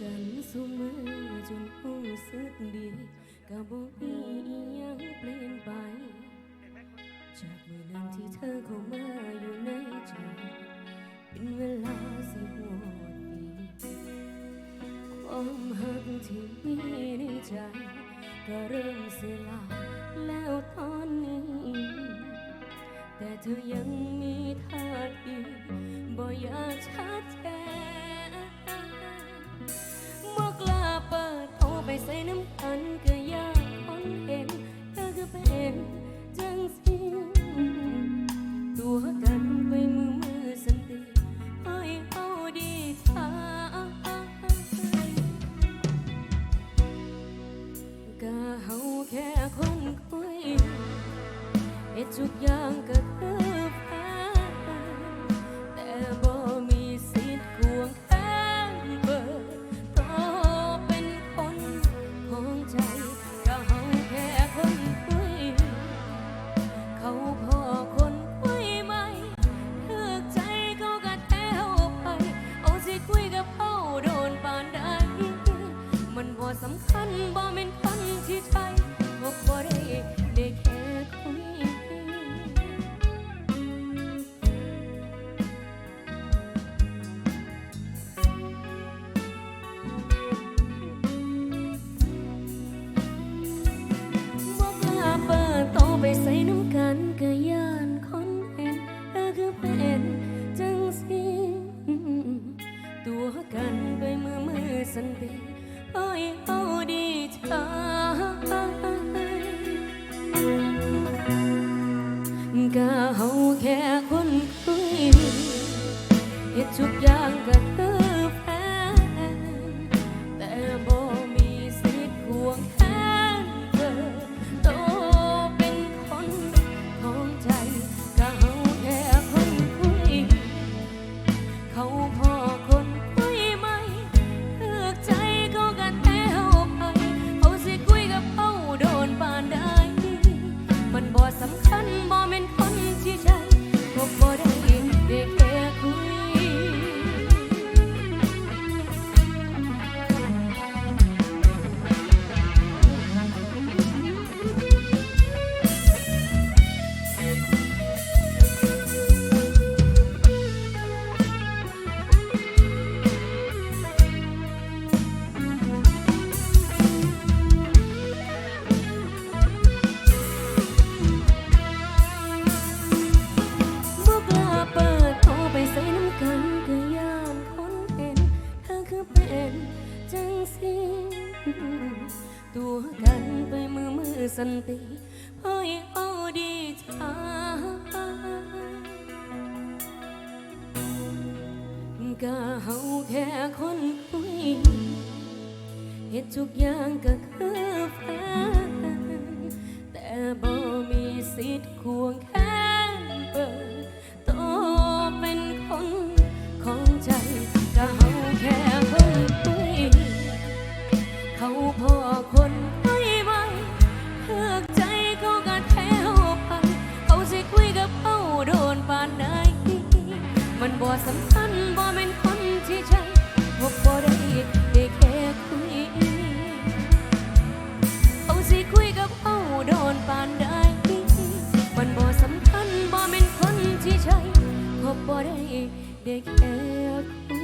กันสุมือจนรู้สึกดีก็บ่มียังเปลี่ยนไป จากเมื่อนั้นที่เธอเข้ามาอยู่ในใจ เป็นเวลาสิบวปีความหักที่มีในใจ ก็เริ่มเสียลายแล้วตอนนี้ แต่เธอยัง ทุกอย่างก็คือผ่านแต่บ่มีสิทธิ์ควงแขนเบอร์เพราะเป็นคนของใจ กันไปมือมือสันติเอ้ยเอาดีใจก็เฮาแค่คนคุยเหตุทุกอย่าง สันติเฮ้ยเอาดีทาก็เฮาแค่คนคุยเห็นทุกอย่างก็คือแฟนแต่บ่มีสิทธิ์ควงแขนเปิดานใดมันบ่สำคัญบ่แม่นคนที่ใช่พบบ่ได้ได้แค่คุยเอาสิคุยกับเอาโดนปานใดมันบ่สำคัญบ่แม่นคนที่ใช่พบบ่ได้ได้แค่